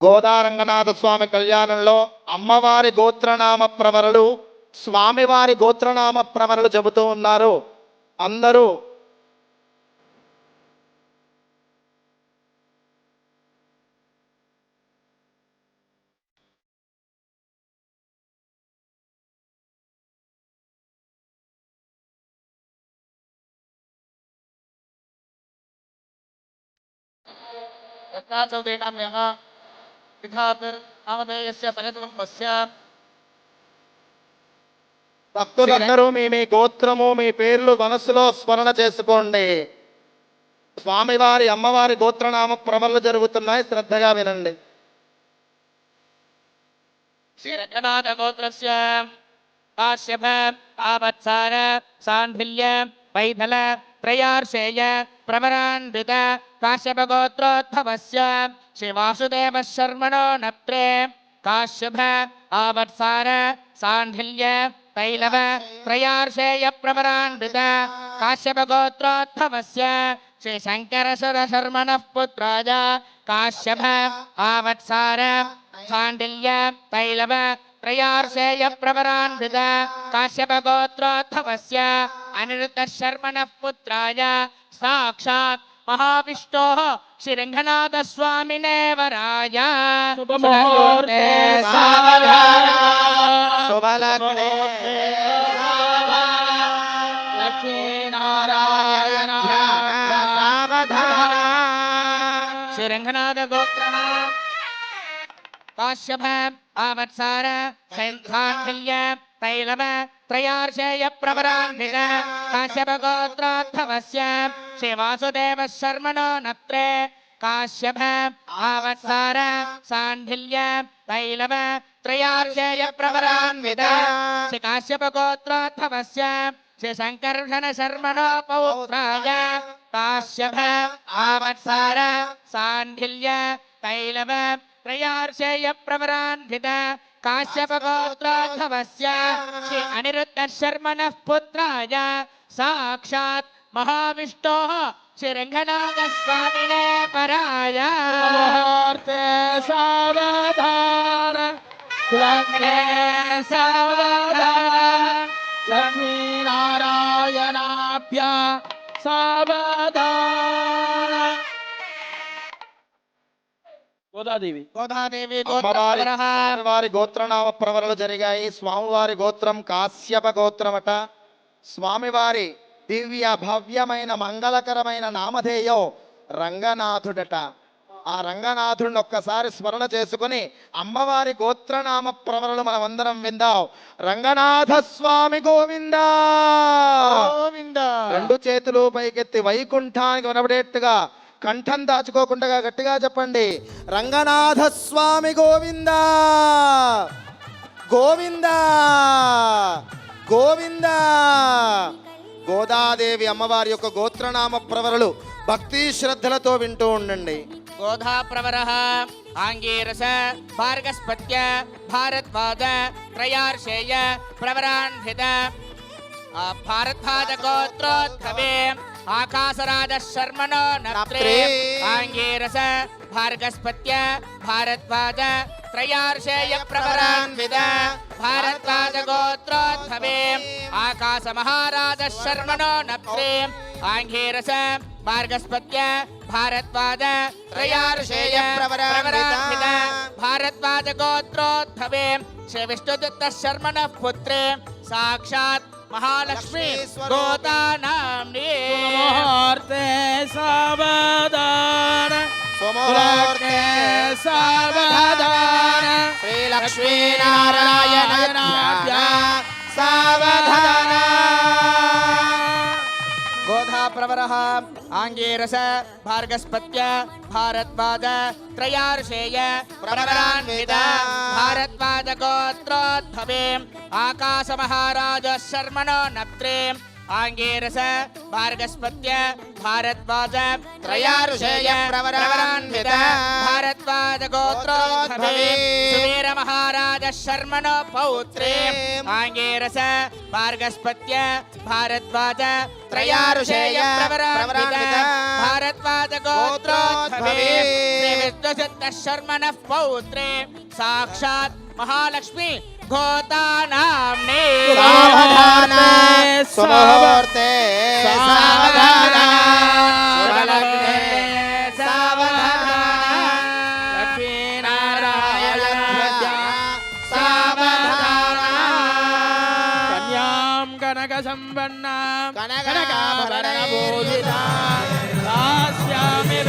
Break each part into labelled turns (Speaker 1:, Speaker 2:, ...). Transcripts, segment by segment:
Speaker 1: గోదారంగనాథ స్వామి కళ్యాణంలో అమ్మవారి గోత్రనామ ప్రవరలు స్వామివారి గోత్రనామ ప్రవరలు చెబుతూ ఉన్నారు. అందరూ
Speaker 2: యథాచౌదేనామ్యః ఆమధేయస్య
Speaker 1: భక్తులందరూ మీ మీ గోత్రము మీ పేర్లు మనసులో స్మరణ చేసుకోండి. స్వామివారి అమ్మవారి గోత్రనామ ప్రవరలు జరుగుతున్నాయి. శ్రద్ధగా వినండి.
Speaker 2: శ్రీరంగనాథగోత్రస్య కాశ్యప ఆవత్సార సాంధిల్య వైధల త్రయార్షేయ ప్రవరాన్విత కాశ్యప ఆవత్సార సాంధిల్య త్రయార్షేయ ప్రవరాన్విత శ్రీ ఆవత్సార సాండిల్య తైలవ త్రయార్షేయ ప్రవరాన్విత కాశ్యప గోత్రోద్భవస్య అనిరుద్ధ శర్మణః పుత్రాయ సాక్షాత్ మహావిష్ణోः శ్రీరంగనాథ స్వామినే వరాయ
Speaker 3: శుభముహూర్తే
Speaker 2: సావధాన
Speaker 1: శుభలగ్నే
Speaker 2: లక్ష్మీనారాయణ
Speaker 1: సావధాన.
Speaker 2: శ్రీరంగనాథ గోత్ర కాశ్యప ఆవత్సార శైల్య తైలవ త్రయార్షేయ ప్రవరాన్విత కాశ్యప గోత్రోద్భవస్య శ్రీ వాసుదేవ శర్మణో నత్రే కాశ్యప ఆవత్సార సాంఢిల్య తైలవ త్రయార్షేయ ప్రవరాన్విత శ్రీ కాశ్యప గోత్రోద్భవస్య శ్రీ సంకర్షణ శర్మణో పౌత్రాయ కాశ్యప ఆవత్సార సాంఢిల్య తైలవ త్రయార్షేయ ప్రవరాన్విత కాశ్యప గోత్రోద్భవస్య శ్రీ అనిరుద్ధ శర్మణః పుత్రాయ సాక్షాత్ మహావిష్ణోः శ్రీరంగనాథ స్వామినే పరాయ
Speaker 3: ముహూర్తే సావధాన సావధాన లక్ష్మీనారాయణాభ్య సావధాన గోదాదేవి.
Speaker 2: గోదాదేవి
Speaker 1: వారి గోత్రనామ ప్రవరలు జరిగాయి. స్వామివారి గోత్రం కాశ్యప గోత్రమట. స్వామివారి దివ్య భవ్యమైన మంగళకరమైన నామధేయం రంగనాథుడట. ఆ రంగనాథుడిని ఒక్కసారి స్మరణ చేసుకుని అమ్మవారి గోత్రనామ ప్రవరలు మనం అందరం విందాం. రంగనాథ స్వామి గోవిందా!
Speaker 2: గోవింద!
Speaker 1: రెండు చేతులు పైకెత్తి వైకుంఠానికి వినబడేట్టుగా కంఠం దాచుకోకుండా గట్టిగా చెప్పండి. రంగనాథ స్వామి గోవిందా! గోవిందా! గోవిందా! గోదాదేవి అమ్మవారి యొక్క గోత్రనామ ప్రవరలు భక్తి శ్రద్ధలతో వింటూ ఉండండి.
Speaker 2: గోధా ప్రవరః ఆంగీరస భార్గస్పత్య భారద్వాజ త్రయార్షేయ ప్రవరాన్విత ఆ భారద్వాజ గోత్రోద్భవే ఆకాశరాజ శర్మణో నత్రే. ఆంగీరస భార్గస్పత్య భారద్వాజ త్రయార్షేయ ప్రవరాన్విత భారద్వాజ గోత్రోద్భవే ఆకాశ మహారాజ శర్మణో నప్త్రే ఆంగీరస భార్గస్పత్య భారద్వాజ త్రయార్షేయ ప్రవరాన్విత భారద్వాజ గోత్రోద్భవే శ్రీ విష్ణుదత్త శర్మణ పుత్రే సాక్షాత్
Speaker 3: సావధాన
Speaker 1: శ్రీలక్ష్మీనారాయణ
Speaker 3: సావధాన
Speaker 2: గోధా ఆంగీరస భార్గస్పత్య భారద్వాద త్రయార్షేయ ప్రవరాన్విత భారద్వాద గోత్రోద్భవే ఆకాశ మహారాజ శర్మణో నత్రే आंगेरस मार्गस्पत्य भारद्वाज, त्रयारुषेय प्रवरान्वित। भारद्वाज गोत्रोद्भवीर महाराज शर्मण पौत्रे। आंगेरस मार्गस्पत्य भारद्वाज, त्रयारुषेय प्रवरान्वित। भारद्वाज गोत्रोद्भवे विद्वसन्तः शर्मणः पौत्रे। साक्षात् महालक्ष्मी घोता नाम्ने
Speaker 1: సుముహూర్తే
Speaker 2: సావధాన
Speaker 1: సురలగ్నే
Speaker 2: సావధాన
Speaker 3: కన్యాం కనక సంపన్నాం
Speaker 2: కనకాభరణభూషితాం
Speaker 3: దాస్యామి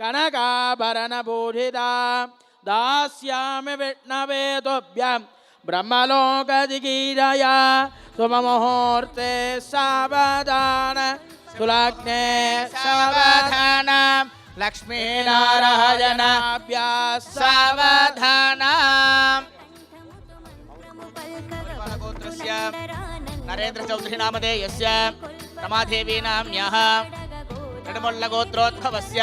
Speaker 2: कनकाभरणपूजिता दास्यामि विष्णवे जिगीरया सुम मुहूर्ते सवधान सुलग्ने सवधान लक्ष्मीनारायणाभ्या सावधान नरेन्द्र चौधरी नामधे यस्य रमादेवी
Speaker 3: नाम्न्यः कडमुल्लगोत्रोद्भवस्य